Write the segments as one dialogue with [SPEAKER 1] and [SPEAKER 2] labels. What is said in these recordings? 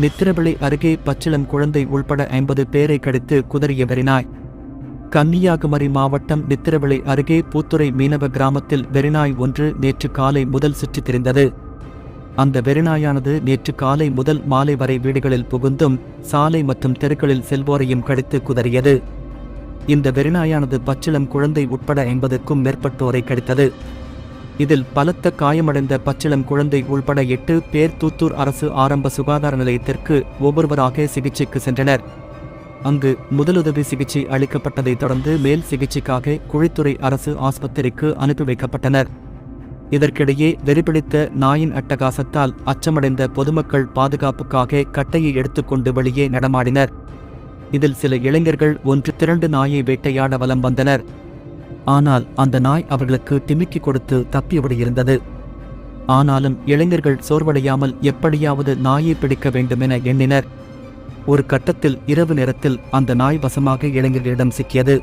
[SPEAKER 1] நித்திரவிளை அருகே பச்சிளம் குழந்தை உள்பட ஐம்பது பேரை கடித்து குதறிய கன்னியாகுமரி மாவட்டம் நித்திரவிளை அருகே பூத்துறை மீனவ கிராமத்தில் வெறிநாய் ஒன்று நேற்று காலை முதல் சுற்றித் திரிந்தது. அந்த வெறிநாயானது நேற்று காலை முதல் மாலை வரை வீடுகளில் புகுந்தும் சாலை மற்றும் தெருக்களில் செல்வோரையும் கடித்து குதறியது. இந்த வெறிநாயானது பச்சிளம் குழந்தை உட்பட ஐம்பதுக்கும் மேற்பட்டோரை கடித்தது. இதில் பலத்த காயமடைந்த பச்சிளம் குழந்தை உள்பட எட்டு பேர் தூத்தூர் அரசு ஆரம்ப சுகாதார நிலையத்திற்கு ஒவ்வொருவராக சிகிச்சைக்கு சென்றனர். அங்கு முதலுதவி சிகிச்சை அளிக்கப்பட்டதைத் தொடர்ந்து மேல் சிகிச்சைக்காக குழித்துறை அரசு ஆஸ்பத்திரிக்கு அனுப்பி வைக்கப்பட்டனர். இதற்கிடையே வெறிபிடித்த நாயின் அட்டகாசத்தால் அச்சமடைந்த பொதுமக்கள் பாதுகாப்புக்காக கட்டையை எடுத்துக்கொண்டு வெளியே நடமாடினர். இதில் சில இளைஞர்கள் ஒன்று திரண்டு நாயை வேட்டையாட வலம் வந்தனர். ஆனால் அந்த நாய் அவர்களுக்கு டிமிக்கி கொடுத்து தப்பியோடி இருந்தது. ஆனாலும் இளைஞர்கள் சோர்வடையாமல் எப்படியாவது நாயை பிடிக்க வேண்டுமென எண்ணினர். ஒரு கட்டத்தில் இரவு நேரத்தில் அந்த நாய் வசமாக இளைஞர்களிடம் சிக்கியது.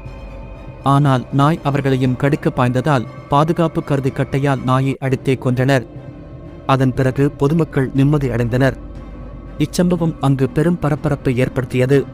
[SPEAKER 1] ஆனால் நாய் அவர்களையும் கடுக்க பாய்ந்ததால் பாதுகாப்பு கருதி கட்டையால் நாயை அடித்தே கொன்றனர். அதன் பிறகு பொதுமக்கள் நிம்மதி அடைந்தனர். இச்சம்பவம் அங்கு பெரும் பரபரப்பை ஏற்படுத்தியது.